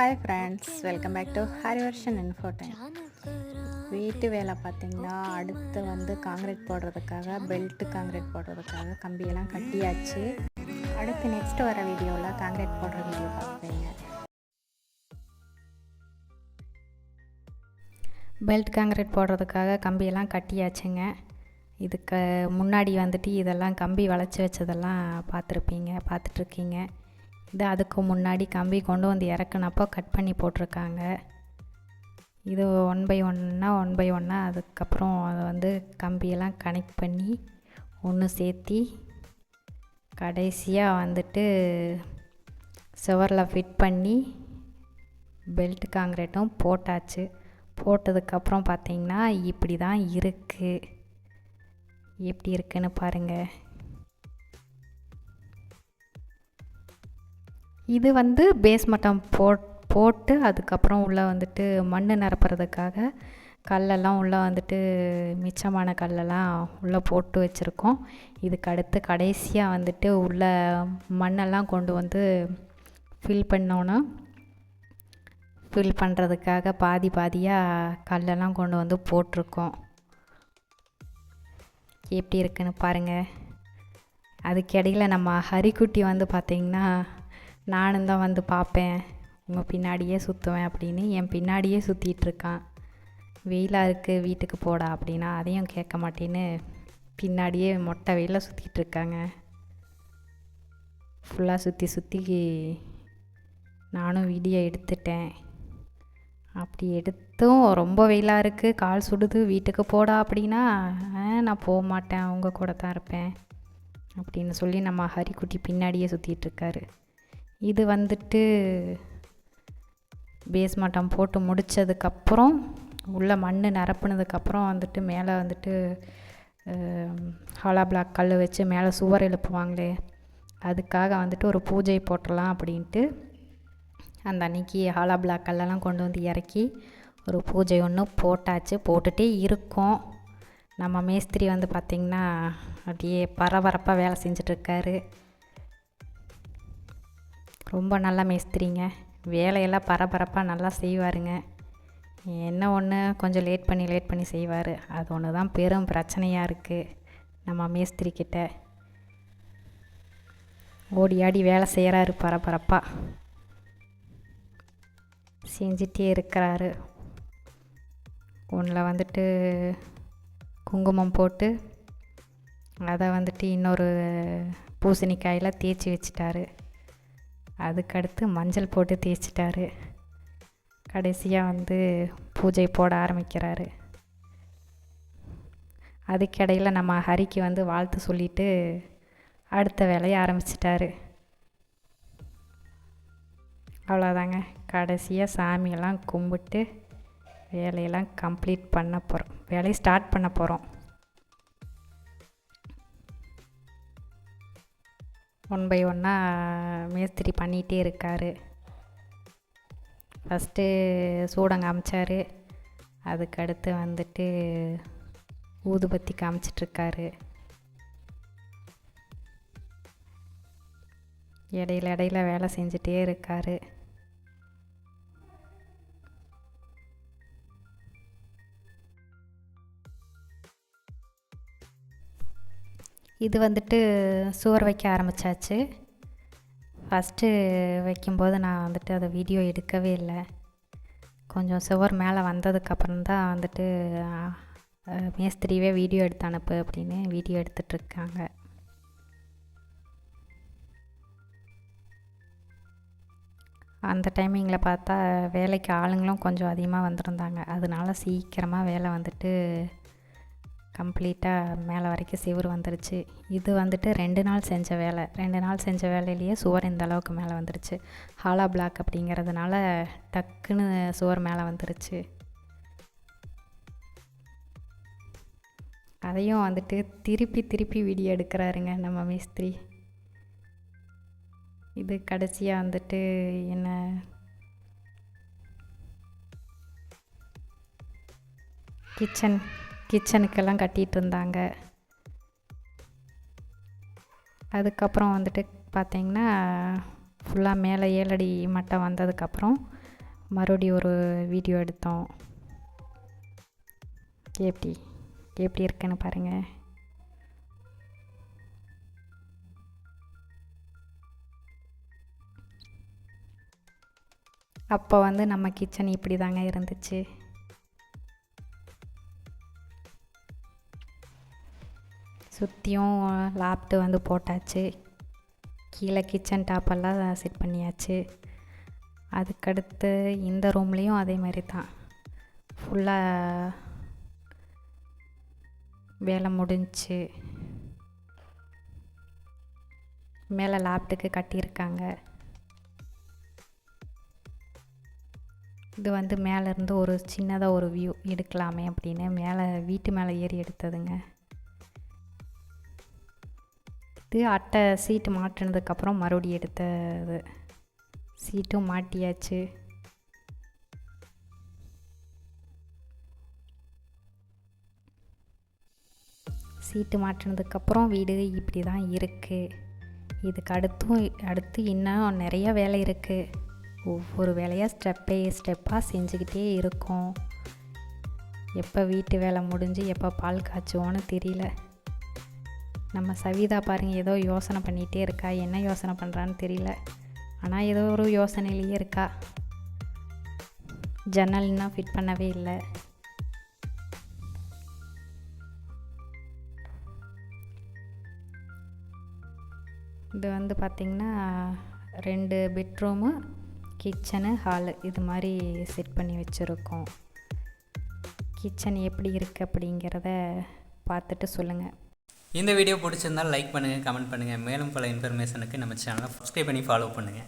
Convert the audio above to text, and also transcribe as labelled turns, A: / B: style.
A: Hi friends welcome back to Harivarshan infotain வீட்டு வேலை பார்த்திங்கன்னா அடுத்து வந்து காங்கிரீட் போடுறதுக்காக பெல்ட்டு காங்கிரீட் போடுறதுக்காக கம்பியெல்லாம் கட்டியாச்சு. அடுத்து நெக்ஸ்ட் வர வீடியோவில் காங்கிரீட் போடுற வீடியோ பார்ப்பீங்க. பெல்ட் காங்கிரீட் போடுறதுக்காக கம்பியெல்லாம் கட்டியாச்சுங்க. இதுக்கு முன்னாடி வந்துட்டு இதெல்லாம் கம்பி வளைச்சி வச்சதெல்லாம் பார்த்துருப்பீங்க பார்த்துட்ருக்கீங்க இது அதுக்கு முன்னாடி கம்பி கொண்டு வந்து இறக்குனப்போ கட் பண்ணி போட்டிருக்காங்க. இது ஒன் பை ஒன்னா ஒன் பை ஒன்னாக அதுக்கப்புறம் அதை வந்து கம்பியெல்லாம் கனெக்ட் பண்ணி ஒன்று சேர்த்தி கடைசியாக வந்துட்டு சுவரில் ஃபிட் பண்ணி பெல்ட் காங்கிரீட்டும் போட்டாச்சு. போட்டதுக்கப்புறம் பார்த்திங்கன்னா இப்படி தான் இருக்குது எப்படி இருக்குன்னு பாருங்கள் இது வந்து பேஸ் மட்டம் போட் போட்டு அதுக்கப்புறம் உள்ளே வந்துட்டு மண் நிரப்புறதுக்காக கல்லெல்லாம் உள்ளே வந்துட்டு மிச்சமான கல்லெல்லாம் உள்ளே போட்டு வச்சுருக்கோம். இதுக்கு அடுத்து கடைசியாக வந்துட்டு உள்ளே மண்ணெல்லாம் கொண்டு வந்து ஃபில் பண்ணோன்னா ஃபில் பண்ணுறதுக்காக பாதி பாதியாக கல்லெல்லாம் கொண்டு வந்து போட்டிருக்கோம். எப்படி இருக்குன்னு பாருங்கள் அதுக்கிடையில் நம்ம ஹரிக்குட்டி வந்து பார்த்திங்கன்னா நானும் தான் வந்து பார்ப்பேன். உங்கள் பின்னாடியே சுற்றுவேன் அப்படின்னு. என் பின்னாடியே சுற்றிட்டுருக்கான் வெயிலாக இருக்குது வீட்டுக்கு போடா அப்படின்னா அதையும் கேட்க மாட்டேன்னு பின்னாடியே மொட்டை வெயிலில் சுற்றிட்டுருக்காங்க ஃபுல்லாக சுற்றி சுற்றி நானும் வீடியோ எடுத்துட்டேன். அப்படி எடுத்தும் ரொம்ப வெயிலாக இருக்குது கால் சுடுது வீட்டுக்கு போடா அப்படின்னா நான் போக மாட்டேன் அவங்க கூட தான் இருப்பேன். அப்படின்னு சொல்லி நம்ம ஹரிக்குட்டி பின்னாடியே சுற்றிட்டுருக்காரு இது வந்துட்டு பேஸ் மட்டம் போட்டு முடித்ததுக்கப்புறம் உள்ள மண் நிரப்புனதுக்கப்புறம் வந்துட்டு மேலே வந்துட்டு ஹாலா பிளாக் கல் வச்சு மேலே சுவர் எழுப்புவாங்களே அதுக்காக வந்துட்டு ஒரு பூஜை போட்டலாம் அப்படின்ட்டு அந்த அன்னைக்கு ஹாலா பிளாக் கல்லெல்லாம் கொண்டு வந்து இறக்கி ஒரு பூஜை ஒன்று போட்டாச்சு. போட்டுகிட்டே இருக்கோம். நம்ம மேஸ்திரி வந்து பார்த்திங்கன்னா அப்படியே பரபரப்பாக வேலை செஞ்சிட்ருக்காரு ரொம்ப நல்லா மேஸ்திரிங்க. வேலையெல்லாம் பரபரப்பாக நல்லா செய்வாருங்க. என்ன ஒன்று கொஞ்சம் லேட் பண்ணி லேட் பண்ணி செய்வார். அது ஒன்று தான் பெரும் பிரச்சனையாக இருக்குது நம்ம மேஸ்திரிக்கிட்ட ஓடி ஆடி வேலை செய்கிறாரு பரபரப்பாக செஞ்சிட்டே இருக்கிறாரு. ஒன்றில் வந்துட்டு குங்குமம் போட்டு அதை வந்துட்டு இன்னொரு பூசணிக்காயில் தேய்ச்சி வச்சிட்டாரு. அதுக்கடுத்து மஞ்சள் போட்டு தேய்ச்சிட்டாரு. கடைசியாக வந்து பூஜை போட ஆரம்பிக்கிறாரு. அதுக்கிடையில் நம்ம ஹரிக்கு வந்து வாழ்த்து சொல்லிவிட்டு அடுத்த வேலையை ஆரம்பிச்சிட்டாரு. அவ்வளோதாங்க கடைசியாக சாமியெல்லாம் கும்பிட்டு வேலையெல்லாம் கம்ப்ளீட் பண்ண போகிறோம் வேலையை ஸ்டார்ட் பண்ண போகிறோம் ஒன் பை ஒன்னாக மேஸ்திரி பண்ணிகிட்டே இருக்கார். ஃபஸ்ட்டு சூடம் காமிச்சார். அதுக்கடுத்து வந்துட்டு ஊதுபத்தி காமிச்சிட்ருக்காரு. இடையில இடையில வேலை செஞ்சிட்டே இருக்கார். இது வந்துட்டு சுவர் வைக்க ஆரம்பித்தாச்சு ஃபஸ்ட்டு வைக்கும்போது நான் வந்துட்டு அதை வீடியோ எடுக்கவே இல்லை. கொஞ்சம் சுவர் மேலே வந்ததுக்கப்புறம் தான் வந்துட்டு மேஸ்திரிவே வீடியோ எடுத்து அனுப்பு அப்படின்னு வீடியோ எடுத்துகிட்ருக்காங்க அந்த டைமிங்கில் பார்த்தா வேலைக்கு ஆளுங்களும் கொஞ்சம் அதிகமாக வந்திருந்தாங்க. அதனால சீக்கிரமாக வேலை வந்துட்டு கம்ப்ளீட்டாக மேலே வரைக்கும் சிவர் வந்துருச்சு. இது வந்துட்டு ரெண்டு நாள் செஞ்ச வேலை. ரெண்டு நாள் செஞ்ச வேலையிலேயே சுவர் இந்த அளவுக்கு மேலே வந்துருச்சு. ஹாலா பிளாக் அப்படிங்கிறதுனால டக்குன்னு சுவர் மேலே வந்துருச்சு. அதையும் வந்துட்டு திருப்பி திருப்பி வீடியோ எடுக்கிறாருங்க நம்ம மிஸ்திரி. இது கடைசியாக வந்துட்டு என்ன? கிச்சன். கிச்சனுக்கெல்லாம் கட்டிகிட்டு இருந்தாங்க அதுக்கப்புறம் வந்துட்டு பார்த்திங்கன்னா ஃபுல்லாக மேலே ஏழடி மட்டம் வந்ததுக்கப்புறம் மறுபடியும் ஒரு வீடியோ எடுத்தோம். எப்படி எப்படி இருக்குன்னு பாருங்கள் அப்போ வந்து நம்ம கிச்சன் இப்படி தாங்க இருந்துச்சு. சுற்றியும் லாப்ட்டு வந்து போட்டாச்சு. கீழே கிச்சன் டாப்பெல்லாம் செட் பண்ணியாச்சு. அதுக்கடுத்து இந்த ரூம்லேயும் அதே மாதிரி தான். ஃபுல்லாக வேலை முடிஞ்சுச்சு மேலே லாப்ட்டுக்கு கட்டியிருக்காங்க. இது வந்து மேலேருந்து ஒரு சின்னதாக ஒரு வியூ எடுக்கலாமே அப்படின்னு மேலே வீட்டு மேலே ஏறி எடுத்ததுங்க. இது அட்டை சீட்டு மாட்டினதுக்கப்புறம் மறுபடியும் எடுத்தது. சீட்டும் மாட்டியாச்சு. சீட்டு மாட்டினதுக்கப்புறம் வீடு இப்படி தான் இருக்குது இதுக்கு அடுத்தும் அடுத்து இன்னும் நிறைய வேலை இருக்குது ஒவ்வொரு வேலையாக ஸ்டெப்பே ஸ்டெப்பாக செஞ்சுக்கிட்டே இருக்கோம். எப்போ வீட்டு வேலை முடிஞ்சு எப்போ பால் காய்ச்சுவோன்னு தெரியல. நம்ம சவிதா பாருங்கள் ஏதோ யோசனை பண்ணிகிட்டே இருக்கா? என்ன யோசனை பண்ணுறான்னு தெரியல. ஆனால் ஏதோ ஒரு யோசனையிலேயே இருக்கா? ஜன்னல் ஃபிட் பண்ணவே இல்லை. இது வந்து பார்த்திங்கன்னா ரெண்டு பெட்ரூமு கிச்சனு ஹாலு இது மாதிரி செட் பண்ணி வச்சுருக்கோம். கிச்சன் எப்படி இருக்குது அப்படிங்கிறத பார்த்துட்டு சொல்லுங்கள்
B: இந்த வீடியோ பிடிச்சிருந்தால் லைக் பண்ணுங்கள் கமெண்ட் பண்ணுங்கள் மேலும் பல இன்ஃபர்மேஷனுக்கு நம்ம சேனலை சப்ஸ்கிரைப் பண்ணி ஃபாலோ பண்ணுங்கள்